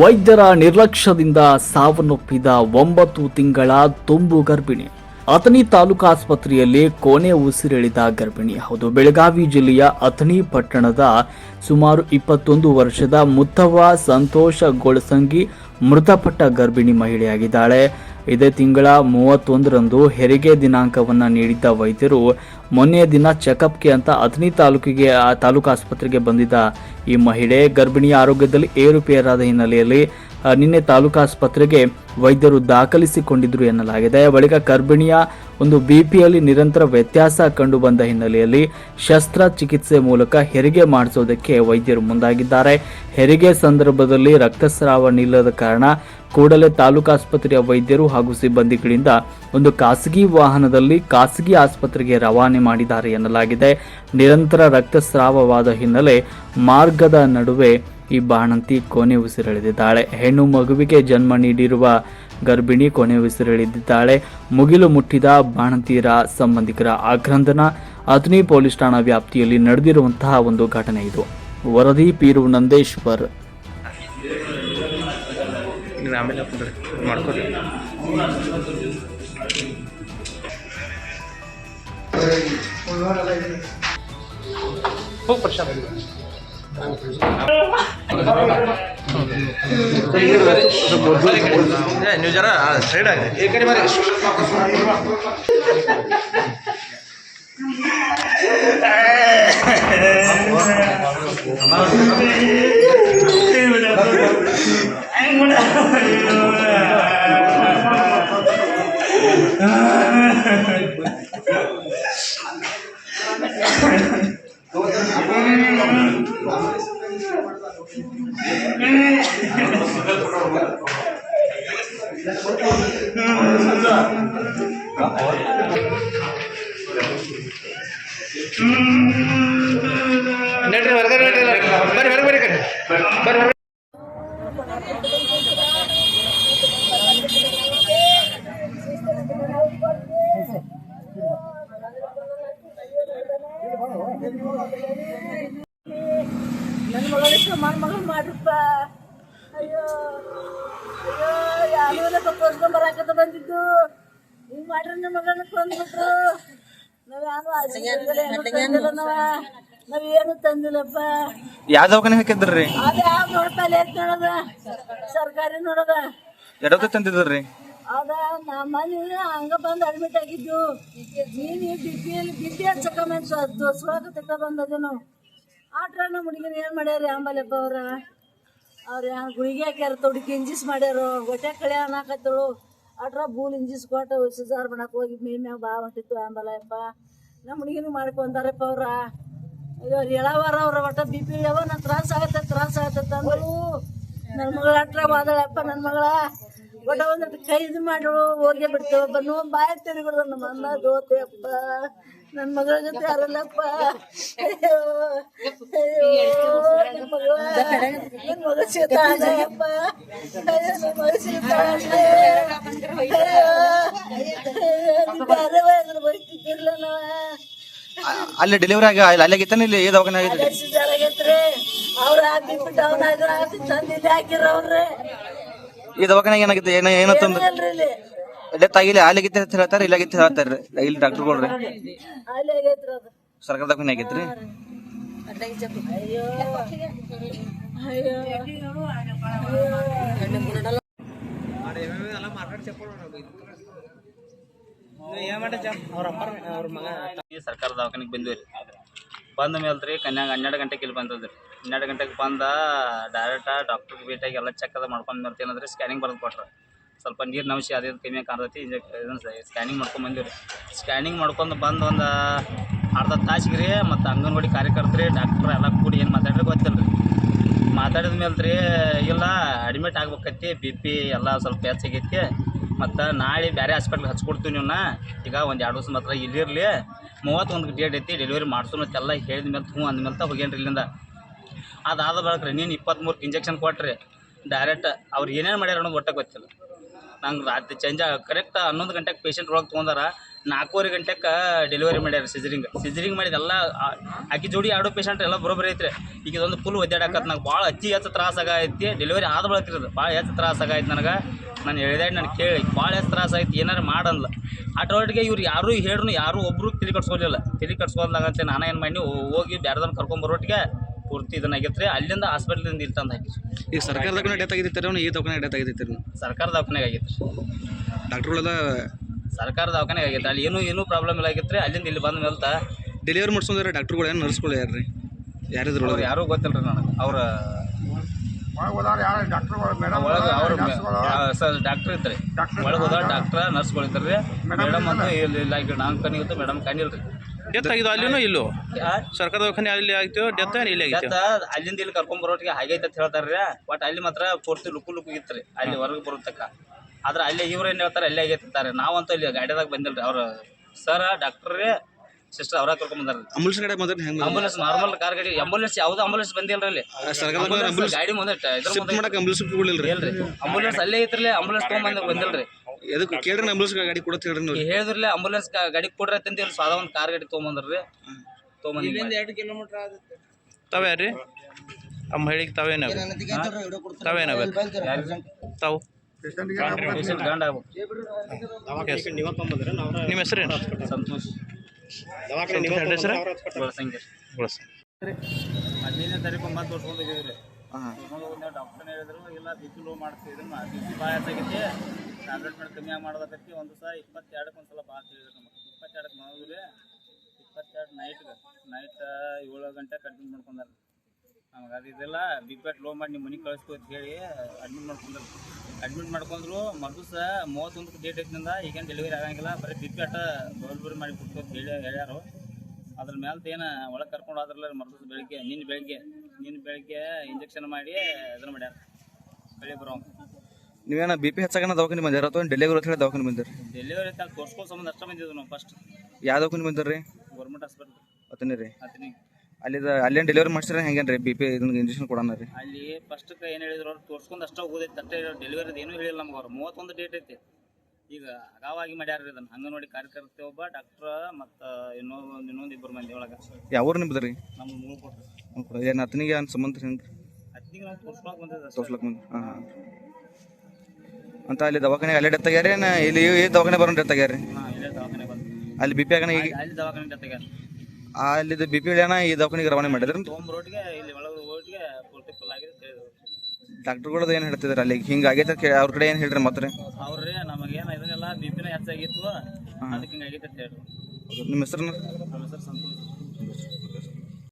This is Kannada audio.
ವೈದ್ಯರ ನಿರ್ಲಕ್ಷ್ಯದಿಂದ ಸಾವನ್ನಪ್ಪಿದ ಒಂಬತ್ತು ತಿಂಗಳ ತುಂಬು ಗರ್ಭಿಣಿ. ಅಥಣಿ ತಾಲೂಕು ಆಸ್ಪತ್ರೆಯಲ್ಲಿ ಕೊನೆ ಉಸಿರೆಳೆದ ಗರ್ಭಿಣಿ. ಹೌದು, ಬೆಳಗಾವಿ ಜಿಲ್ಲೆಯ ಅಥಣಿ ಪಟ್ಟಣದ ಸುಮಾರು ಇಪ್ಪತ್ತೊಂದು ವರ್ಷದ ಮುತ್ತವ್ವ ಸಂತೋಷ ಗೋಳಸಂಗಿ ಮೃತಪಟ್ಟ ಗರ್ಭಿಣಿ ಮಹಿಳೆಯಾಗಿದ್ದಾಳೆ. ಇದೇ ತಿಂಗಳ ಮೂವತ್ತೊಂದರಂದು ಹೆರಿಗೆ ದಿನಾಂಕವನ್ನ ನೀಡಿದ್ದ ವೈದ್ಯರು ಮೊನ್ನೆಯ ದಿನ ಚೆಕಪ್ಗೆ ಅಂತ ಅಥಣಿ ತಾಲೂಕಿಗೆ, ತಾಲೂಕು ಆಸ್ಪತ್ರೆಗೆ ಬಂದಿದ್ದ ಈ ಮಹಿಳೆ ಗರ್ಭಿಣಿಯ ಆರೋಗ್ಯದಲ್ಲಿ ಏರುಪೇರಾದ ಹಿನ್ನೆಲೆಯಲ್ಲಿ ನಿನ್ನೆ ತಾಲೂಕು ಆಸ್ಪತ್ರೆಗೆ ವೈದ್ಯರು ದಾಖಲಿಸಿಕೊಂಡಿದ್ರು ಎನ್ನಲಾಗಿದೆ. ಬಳಿಕ ಗರ್ಭಿಣಿಯ ಒಂದು ಬಿಪಿಯಲ್ಲಿ ನಿರಂತರ ವ್ಯತ್ಯಾಸ ಕಂಡು ಬಂದ ಹಿನ್ನೆಲೆಯಲ್ಲಿ ಶಸ್ತ್ರಚಿಕಿತ್ಸೆ ಮೂಲಕ ಹೆರಿಗೆ ಮಾಡಿಸೋದಕ್ಕೆ ವೈದ್ಯರು ಮುಂದಾಗಿದ್ದಾರೆ. ಹೆರಿಗೆ ಸಂದರ್ಭದಲ್ಲಿ ರಕ್ತಸ್ರಾವ ನಿಲ್ಲದ ಕಾರಣ ಕೂಡಲೇ ತಾಲೂಕು ಆಸ್ಪತ್ರೆಯ ವೈದ್ಯರು ಹಾಗೂ ಸಿಬ್ಬಂದಿಗಳಿಂದ ಒಂದು ಖಾಸಗಿ ವಾಹನದಲ್ಲಿ ಖಾಸಗಿ ಆಸ್ಪತ್ರೆಗೆ ರವಾನೆ ಮಾಡಿದ್ದಾರೆ ಎನ್ನಲಾಗಿದೆ. ನಿರಂತರ ರಕ್ತಸ್ರಾವವಾದ ಹಿನ್ನೆಲೆ ಮಾರ್ಗದ ನಡುವೆ ಈ ಬಾಣಂತಿ ಕೊನೆ ಉಸಿರೆಳೆದಿದ್ದಾಳೆ. ಹೆಣ್ಣು ಮಗುವಿಗೆ ಜನ್ಮ ನೀಡಿರುವ ಗರ್ಭಿಣಿ ಕೊನೆ ಉಸಿರೆಳೆದಿದ್ದಾಳೆ. ಮುಗಿಲು ಮುಟ್ಟಿದ ಬಾಣಂತಿಯರ ಸಂಬಂಧಿಕರ ಆಕ್ರಂದನ ಅಥಣಿ ಪೊಲೀಸ್ ಠಾಣಾ ವ್ಯಾಪ್ತಿಯಲ್ಲಿ ನಡೆದಿರುವಂತಹ ಒಂದು ಘಟನೆ ಇದು. ವರದಿ ಪೀರು ನಂದೇಶ್ವರ್. ಹೋಗಿ ಪ್ರಶಾಂತ್. ನೀವು ಜರ ಸೈಡ್ ಆಗಿ ಈ ಕಡೆ ಬರ್ರಿ ನಡ್ರಿ ಹೊರಗಡೆ ಬರ್ರಿ ಹೊರಗೆ ಬರ್ರಿ ಕಡೆ. ಬರ್ರಿ ಹೊರಗೆ ನನ್ನ ಮಗಳಿಗೆ ಮೊಮ್ಮಗಳು ಮಾಡ್ರಪ್ಪ ಅಯ್ಯೋ ಅಯ್ಯೋ ಯಾರು ತೋರ್ಸ್ಕೊಂಡ್ ಬರಾಕತ್ತ ಬಂದಿದ್ದು. ಹಿಂಗ್ ಮಾಡ್ರಿ ನನ್ನ ಮಗನ ಕೊಂದ್ಬಿಟ್ರು. ನಾವೇನು ಯಾರು ತಂದಿಲ್ಲ ನಾವ. ನಾವ್ ಏನು ತಂದಿಲ್ಲಪ್ಪ. ಯಾವ ದವಾಖಾನೆ ಹಾಕಿದ್ರಿ? ಅದ ಯಾವ ನೋಡ್ತಲ್ಲ ಐತ್ ನೋಡದ. ಸರ್ಕಾರಿ ನೋಡದ. ಎಡೋದ ತಂದಿದ್ರಿ? ಅದ ನಮ್ಮ ಮನೆ ಹಂಗ ಬಂದು ಅಡ್ಮಿಟ್ ಆಗಿದ್ದು. ನೀನು B P L B P L ಚಕಮೆಂಟ್ ತೋರ್ಸ್ಕೊಳಕ ತಕ್ಕ ಬಂದದೇನು ಆಟ್ರ ನಮ್ಮ ಹುಡುಗಿನ ಏನು ಮಾಡ್ಯಾರ ಅಂಬಲ್ಲಪ್ಪ ಅವ್ರ? ಅವ್ರ ಗುಳಿಗೆ ಹಾಕ್ಯಾರ ತೊಡಿಕೆ ಇಂಜಿಸ್ ಮಾಡ್ಯಾರು, ಹೊಟ್ಟೆ ಕಳೆ ಅನ್ನಕತ್ತಳು. ಅಟ್ರ ಬೂಲ್ ಇಂಜಿಸ್ ಕೊಟ್ಟು ಸಿಜಾರ್ ಮಾಡಕ್ಕೆ ಹೋಗಿ ಮೇ ಮ್ಯಾಗ ಬಾ ಹೊಟ್ಟಿತ್ತು ಅಂಬಲ್ಲಪ್ಪ ನಮ್ಮ ಹುಡುಗಿನ ಮಾಡ್ಕೊಂತಾರಪ್ಪ ಅವ್ರ. ಅಯ್ಯೋ ಹೇಳವಾರ ಅವ್ರ ಒಟ್ಟ ಬಿ ಪಿ ಯಾವ ನನ್ ತ್ರಾಸ ಆಗತ್ತೆ ತ್ರಾಸ ಆಗತ್ತೆ ಅಂದ್ರು ನನ್ನ ಮಗಳ ಅಟ್ರ ಮಾದಳಪ್ಪ ನನ್ನ ಮಗಳ. ಒಟ್ಟ ಒಂದ್ ಕೈ ಇದು ಮಾಡಳು ಹೋಗಿ ಬಿಡ್ತೇವಪ್ಪ ನೋ ಬಾಯ್ ತಿರುಗಿಡ್ದ ನಮ್ಮ ಅನ್ನ ದೋತೆ ಅಪ್ಪ ನನ್ನ ಮಗಳ ಜೊತೆ ಯಾರಲ್ಲಪ್ಪ? ಅಯ್ಯೋ ಅಯ್ಯೋ ನನ್ನ ಮಗಳ ನನ್ನ ಮಗ ಸೀತಾಳಪ್ಪ ಅಯ್ಯೋ ನನ್ನ ಮಗ ನಾವ ಅಲ್ಲಿ ಡೆಲಿವರಿ ಆಗಿ ಅಲ್ಲಿ ಅಲ್ಲಾಗಿತ್ತಾನೆ ಇಲ್ಲಿ ಏ ದವಾಖಾನೆ ಆಗಿದ್ರಿ ಆಗೈತ್ರಿ ಅವ್ರ ಹಾಕಿಬಿಟ್ಟು ಅವ್ನ ಆಗಿ ತಂದಿಲ್ಲಿ ಹಾಕಿರ ಅವ್ರೆ ಈ ದವಾಖಾನೆ ಏನಾಗಿತ್ತು? ಏನ ಏನೋ ಅಲ್ರಿ ಇಲ್ಲಿ. ಡೆತ್ ಆಗಿಲ್ಲ ಅಲ್ಲಿಗಿತ್ತೆ ಅಂತ ಹೇಳ್ತಾರೆ ಇಲ್ಲಾಗಿತ್ತೆ ಹೇಳ್ತಾರೆ. ಇಲ್ಲಿ ಅದು ಸರ್ಕಾರ ದವಾಖಾನೆ ಆಗೈತ್ರಿ? ಸರ್ಕಾರ ದವಾಖಾನಿಗೆ ಬಂದ್ವಿ ರೀ. ಬಂದ ಮೇಲೆ ರೀ ಕನ್ಯಾಗ ಹನ್ನೆರಡು ಗಂಟೆಗೆ ಇಲ್ಲಿ ಬಂದದ್ರಿ. ಹನ್ನೆರಡು ಗಂಟೆಗೆ ಬಂದ ಡೈರೆಕ್ಟ ಡಾಕ್ಟ್ರಿಗೆ ಭೇಟಿಯಾಗಿ ಎಲ್ಲ ಚೆಕ್ ಅದ ಮಾಡ್ಕೊಂಡು ಬರ್ತೀನಿ ಅಂದ್ರೆ ಸ್ಕ್ಯಾನಿಂಗ್ ಬರೆದು ಕೊಟ್ರು. ಸ್ವಲ್ಪ ನೀರು ನಮಿಸಿ ಅದೇ ಕಮ್ಮಿ ಕಾಣ್ತೈತಿ. ಇಂಜೆಕ್ ಇದನ್ನು ಸ್ಕ್ಯಾನಿಂಗ್ ಮಾಡ್ಕೊಂಡು ಬಂದಿವಿ ಸ್ಕ್ಯಾನಿಂಗ್ ಮಾಡ್ಕೊಂಡು ಬಂದು ಒಂದು ಅರ್ಧ ತಾಸಿಗೆ ರೀ ಮತ್ತು ಅಂಗನವಾಡಿ ಕಾರ್ಯಕರ್ತರಿ ಡಾಕ್ಟ್ರ್ ಎಲ್ಲ ಕೂಡಿ ಏನು ಮಾತಾಡ್ರಿ ಗೊತ್ತಿಲ್ಲ ರೀ ಮಾತಾಡಿದ ಮೇಲೆ ರೀ ಇಲ್ಲ ಅಡ್ಮಿಟ್ ಆಗ್ಬೇಕೈತಿ ಬಿ ಪಿ ಎಲ್ಲ ಸ್ವಲ್ಪ ಹೆಚ್ಚಾಗೈತಿ ಮತ್ತು ನಾಳೆ ಬೇರೆ ಹಾಸ್ಪಿಟ್ಲ್ಗೆ ಹಚ್ಕೊಡ್ತೀವಿ ನೀವನ್ನ ಈಗ ಒಂದು ಎರಡು ದಿವಸ ಮಾತ್ರ ಇಲ್ಲಿರಲಿ ಮೂವತ್ತೊಂದು ಡೇಟ್ ಐತಿ ಡೆಲಿವರಿ ಮಾಡ್ಸೋಣ ಅಂತೆಲ್ಲ ಹೇಳಿದ ಮೇಲೆ ಹ್ಞೂ ಅಂದ್ಮೇಲೆ ಹೋಗ್ಯಾನ್ರಿ ಇಲ್ಲಿಂದ. ಅದಾದ ಬಳಿಕ ರೀ ನೀನು ಇಪ್ಪತ್ತ್ಮೂರಕ್ಕೆ ಇಂಜೆಕ್ಷನ್ ಕೊಟ್ರಿ. ಡೈರೆಕ್ಟ್ ಅವ್ರು ಏನೇನು ಮಾಡ್ಯಾರ ಅನ್ನೋದು ಒಟ್ಟ ಗೊತ್ತಿಲ್ಲ. ನಂಗೆ ರಾತ್ರಿ ಚೇಂಜ್ ಕರೆಕ್ಟ್ ಹನ್ನೊಂದು ಗಂಟೆಗೆ ಪೇಷಂಟ್ ಒಳಗೆ ತೊಗೊಂಡಾರ, ನಾಲ್ಕೂವರೆ ಗಂಟೆಗೆ ಡೆಲಿವರಿ ಮಾಡ್ಯಾರ ಸಿಜರಿಂಗ್. ಸಿಜರಿಂಗ್ ಮಾಡಿದ ಎಲ್ಲ ಆಕೆ ಜೋಡಿ ಎರಡು ಪೇಷಂಟ್ ಎಲ್ಲ ಬರೋಬ್ಬರಿ ಐತ್ರಿ. ಈಗ ಇದೊಂದು ಫುಲ್ ಒದ್ದಾಡಕತ್ ನಂಗೆ ಭಾಳ ಅತಿ ಹೆಚ್ಚು ತ್ರಾಸ ಆಗೈತಿ. ಡೆಲಿವರಿ ಆದ ಬಳಕಿರೋದು ಭಾಳ ಹೆಚ್ಚು ತ್ರಾಸ ಆಗೈತೆ ನನಗೆ. ನಾನು ಹೇಳಿದೆ ನಾನು ಕೇಳಿ, ಭಾಳ ಹೆಚ್ಚು ತ್ರಾಸ ಆಯ್ತು ಏನಾರು ಮಾಡಲ್ಲ ಆಟೋಟಿಗೆ ಇವ್ರು ಯಾರೂ ಹೇಳ್ರು ಯಾರೂ ಒಬ್ಬರು ತಿಳಿ ಕಟ್ಸ್ಕೊಲಿಲ್ಲ. ತಿಳಿ ಕಟ್ಸ್ಕೊಂಡಾಗಂತೆ ನಾನು ಏನು ಮಾಡಿ ಹೋಗಿ ಬೇರೆದನ್ನ ಕರ್ಕೊಂಬರೋಟಿಗೆ ಪೂರ್ತಿ ಇದನ್ನ ರೀ ಅಲ್ಲಿಂದ ಹಾಸ್ಪಿಟ್ಲಿಂದ ಇಲ್ಲಿ ತಂದು ಹಾಕಿರಿ ಈಗ ಸರ್ಕಾರ ದವಾಖಾನೆ ಡೆತ್ ಆಗಿದ್ದೀರಿ ಈ ದವಾಖಾನೆ ಡೆತ್ ಆಗಿದ್ದೀರಿ ಸರ್ಕಾರ ದವಾಖಾನೆಗೆ ರೀ. ಡಾಕ್ಟ್ರುಗಳೆಲ್ಲ ಸರ್ಕಾರ ದವಾಖಾನೆಗೆ ಆಗೈತೆ ಅಲ್ಲಿ ಏನೂ ಏನೂ ಪ್ರಾಬ್ಲಮ್ ಇಲ್ಲ ರೀ ಅಲ್ಲಿಂದ ಇಲ್ಲಿ ಬಂದ ಮೇಲೆ ಡೆಲಿವರಿ ಮಾಡಿಸೋದ್ರೆ ಡಾಕ್ಟ್ರುಗಳು ಏನು ನರ್ಸ್ಗಳು ಯಾರು ರೀ ಯಾರಿದ್ರು ಅವ್ರು ಯಾರೂ ಗೊತ್ತಿಲ್ಲ ರೀ ನನಗೆ. ಅವ್ರ ಒಳಗೆ ಅವ್ರು ಸರ್ ಡಾಕ್ಟರ್ ಇದ್ರಿ. ಒಳಗೆ ಹೋದ ಡಾಕ್ಟ್ರ ನರ್ಸ್ಗಳು ಇರ್ತಾರೆ ರೀ ಮೇಡಮ್ ಅಂತ ಇಲ್ಲಿ ಇಲ್ಲ ಈಗ ನಾನು ಕನಿಗುತ್ತೆ ಮೇಡಮ್ ಕಣ್ಣಿಲ್ಲ ರೀ ಡೆತ್ ಆಗಿದ್ದು ಅಲ್ಲಿನೂ ಇಲ್ಲೋ. ಸರ್ಕಾರ ದವಾಖಾನೆ ಅಲ್ಲಿ ಆಗಿತ್ತು ಡೆತ್ ಇಲ್ಲಿ ಆಗಿತ್ತು ಜತ್ತ ಅಲ್ಲಿಂದ ಇಲ್ಲಿ ಕರ್ಕೊಂಡ್ ಬರೋಟಿಗೆ ಹಾಗೈತೆ ಅಂತ ಹೇಳ್ತಾರ್ರಿ ಬಟ್ ಅಲ್ಲಿ ಮಾತ್ರ ಪೂರ್ತಿ ಲುಕು ಲುಕು ಇತ್ತು ರೀ. ಅಲ್ಲಿ ಹೊರಗೆ ಬರೋತಕ್ಕ ಆದ್ರೆ ಅಲ್ಲಿ ಇವ್ರು ಏನು ಹೇಳ್ತಾರೆ ಅಲ್ಲೇ ಆಗೈತೆ ಅಂತಾರೆ. ನಾವಂತೂ ಇಲ್ಲಿ ಗಾಡಿದಾಗ ಬಂದಿಲ್ಲ ರೀ ಅವ್ರ ಸರ್ ಡಾಕ್ಟರ್ ರೀ ಸಿಸ್ಟರ್ ಅವ್ರ ಕರ್ಕೊಂಡ್ ಬಂದಾರ. ಅಂಬುಲೆನ್ಸ್ ಗಾಡಿ ಹೆಂಗೆ ಆಂಬುಲೆನ್ಸ್ ನಾರ್ಮಲ್ ಕಾರ್ ಗಾಡಿ ಆಂಬುಲೆನ್ಸ್ ಯಾವ್ದು ಆಂಬುಲೆನ್ಸ್ ಬಂದಿಲ್ಲ ಅಲ್ಲಿ. ಗಾಡಿ ಮುಂದೆ ಶಿಫ್ಟ್ ಮಾಡಕ್ಕೆ ಅಂಬುಲೆನ್ಸ್ ಕೊಡಲಿಲ್ಲ ರೀ ಇಲ್ರಿ. ಆಂಬುಲೆನ್ಸ್ ಅಲ್ಲೇ ಐತ್ರಿ ಆಂಬುಲೆನ್ಸ್ ತೊಗೊಂಬಂದ್ ಬಂದಿಲ್ರಿ. ಎದಕ್ಕೆ ಕೇಳ್ರಿ ಆಂಬುಲೆನ್ಸ್ ಗಾಡಿ ಕೊಡತ್ತೆ ಹೇಳ್ರಿ ನೀವು ಹೇಳಿದ್ರಲ್ಲ ಆಂಬುಲೆನ್ಸ್ ಗಾಡಿ ಕೊಡ್ರಿ ಅಂತ ಇಲ್ಲಿ ಸಾದಾ ಒಂದು ಕಾರ್ ಗಾಡಿ ತೊಗೊಂಬಂದ್ರಿ. ತೊಗೊಂಬಂದ್ ತಾವು ಯಾರ್ರಿ? ಅಮ್ಮ ಹೇಳಿಕ್ ತಾವೇನ ತಾವೇನವ ತಾವು ಗಂಡ. ನಿಮ್ಮ ಹೆಸರೇನು? ಸಂತೋಷ್. ಸಂತೋಷ್. ಹೆಸರು? ಬಳಸಂಗಿ ಬಳಸ ಹದಿನೈದನೇ ತಾರೀಕು ಹೋಗಿದ್ರಿ ತೋರ್ಸ್ಕೊಂಡು ಹೋಗಿ ಡಾಕ್ಟರ್ ಹೇಳಿದ್ರು, ಇಲ್ಲ ಬಿ ಲೋ ಮಾಡ್ತಿದ್ರು ಬಿ ಪಿ ಭಾಳ ಹೆಚ್ಚಾಗೈತಿ ಟ್ಯಾಬ್ಲೆಟ್ ಮೇಲೆ ಕಮ್ಮಿ ಮಾಡೋದಕ್ಕೆ ಒಂದು ಸಲ ಇಪ್ಪತ್ತೆರಡಕ್ಕೆ ಒಂದು ಸಲ ಭಾಳ ಹೇಳಿದ್ರು ನಮಗೆ. ಇಪ್ಪತ್ತೆರಡಕ್ಕೆ ಮಾಡಿದ್ರೆ ಇಪ್ಪತ್ತೆರಡು ನೈಟ್ಗೆ ನೈಟ್ ಏಳು ಗಂಟೆ ಅಡ್ಮಿಟ್ ಮಾಡ್ಕೊಂಡಾರ. ನಮಗೆ ಅದು ಇದೆಲ್ಲ ಬಿ ಪಿ ಲೋ ಮಾಡಿ ನಿಮ್ಮ ಮನೆಗೆ ಕಳಿಸ್ತು ಅಂತ ಹೇಳಿ ಅಡ್ಮಿಟ್ ಮಾಡ್ಕೊಂಡ್ರು. ಅಡ್ಮಿಟ್ ಮಾಡ್ಕೊಂಡ್ರು ಮಗು ಸಹ ಮೂವತ್ತೊಂದಕ್ಕೆ ಡೇಟ್ ಐತಿನಿಂದ, ಈಗೇನು ಡೆಲಿವರಿ ಆಗಂಗಿಲ್ಲ, ಬರೀ ಬಿ ಪಿ ಮಾಡಿ ಕೊಡ್ತು ಅಂತ ಹೇಳಿ ಹೇಳ್ಯಾರು. ಅದ್ರ ಮೇಲೆ ಏನು ಒಳಗೆ ಕರ್ಕೊಂಡು ಹೋದ್ರಲ್ಲ ಮರ್ದಿವ್ಸ ಬೆಳಿಗ್ಗೆ ನಿನ್ನೆ ಬೆಳಿಗ್ಗೆ. ನಿನ್ನ ಬೆಳಿಗ್ಗೆ ಇಂಜೆಕ್ಷನ್ ಮಾಡಿ ಇದನ್ನ ಮಾಡ್ಯಾರ. ಬೆಳಿ ಬರೋ ನೀವೇನ ಬಿ ಪಿ ಹೆಚ್ಚಾಗನ ದವಾಖಾನೆ ಬಂದಿರ? ಅಥವಾ ಡೆಲಿವರಿ ಅಂತ ಹೇಳಿ ದವಾಖಾನೆ ಬಂದಿರಿ? ಡೆಲಿವರಿ ಅಂತ ತೋರ್ಸ್ಕೊಳ್ಳೋ ಸಂಬಂಧ ಅಷ್ಟ ಮಂದಿ ನಾವು ಫಸ್ಟ್ ಯಾವ ದವಾಖಾನೆ ಬಂದಿರಿ? ಗೌರ್ಮೆಂಟ್ ಹಾಸ್ಪಿಟಲ್ ಅತನೇ ರೀ. ಅತನಿ ಅಲ್ಲಿ ಅಲ್ಲೇನು ಡೆಲಿವರಿ ಮಾಡ್ಸಿದ್ರೆ ಹೆಂಗೇನು ರೀ ಬಿ ಪಿ ಇದನ್ನ ಇಂಜೆಕ್ಷನ್ ಕೊಡೋಣ ರೀ. ಅಲ್ಲಿ ಫಸ್ಟ್ಗೆ ಏನು ಹೇಳಿದ್ರು ಅವ್ರು ತೋರ್ಸ್ಕೊಂಡು ಅಷ್ಟೇ ಹೋಗೋದೈತೆ. ಅಷ್ಟೇ ಡೆಲಿವರಿದು ಏನೂ ಹೇಳಿಲ್ಲ ನಮ್ಗೆ ಅವ್ರು. ಮೂವತ್ತೊಂದು ಡೇಟ್ ಐತಿ. ಈಗ ಅಗಾವಾಗಿ ಮಾಡ್ಯಾರ ಹಂಗ ನೋಡಿ ಕಾರ್ಯಕರ್ತೆ ಒಬ್ಬ ಡಾಕ್ಟ್ರ ಮತ್ತು ಇನ್ನೊಂದು ಇನ್ನೊಂದು ಇಬ್ಬರು ಮಂದಿ ಒಳಗೆ. ಯಾವ ಊರು ನಿಮ್ದು ರೀ? ನಮ್ಮ ಮೂರು ಕೊಟ್ಟರು ಏನು ಅತನಿಗೆ ಏನು ಸಂಬಂಧ ಅಷ್ಟೇ. ತೋರ್ಸ್ಲಕ್ ಮುಂದೆ ಹಾಂ ಹಾಂ. ಅಂತ ಅಲ್ಲಿ ದವಾಖಾನೆ ಅಲ್ಲೇ ಡೆತ್ ಆಗ್ಯಾರ ಏನು? ಇಲ್ಲಿ ಈ ದವಾಖಾನೆ ಬರೋಣ ಡೆತ್ ಆಗ್ಯಾರ ರೀ ಅಲ್ಲಿ ಬಿ ಪಿ ಆಗಣ ಈಗ? ಅಲ್ಲಿದ್ದು ಬಿ ಪಿ ಏನ ಈ ದವಾಖಾನೆಗೆ ರವಾನೆ ಮಾಡಿದ್ರೆ ಡಾಕ್ಟರ್ಗಳದ್ದು ಏನು ಹೇಳ್ತಿದ್ರು ಅಲ್ಲಿ? ಹಿಂಗೆ ಆಗೈತೆ ಅವ್ರ ಕಡೆ ಏನು ಹೇಳ್ರಿ ಮತ್ತೆ ಅವ್ರಿ ಏನು ಇದನ್ನೆಲ್ಲ ಬಿ ಪಿನ ಹೆಚ್ಚಾಗಿತ್ತು. ಅದಕ್ಕೆ ಹಿಂಗೆ ಆಗೈತೆ ಅಂತ ಹೇಳಿದ್ರು. ನಿಮ್ಮ ಹೆಸರು ಪ್ರೊಫೆಸರ್ ಸಂತೋಷ್.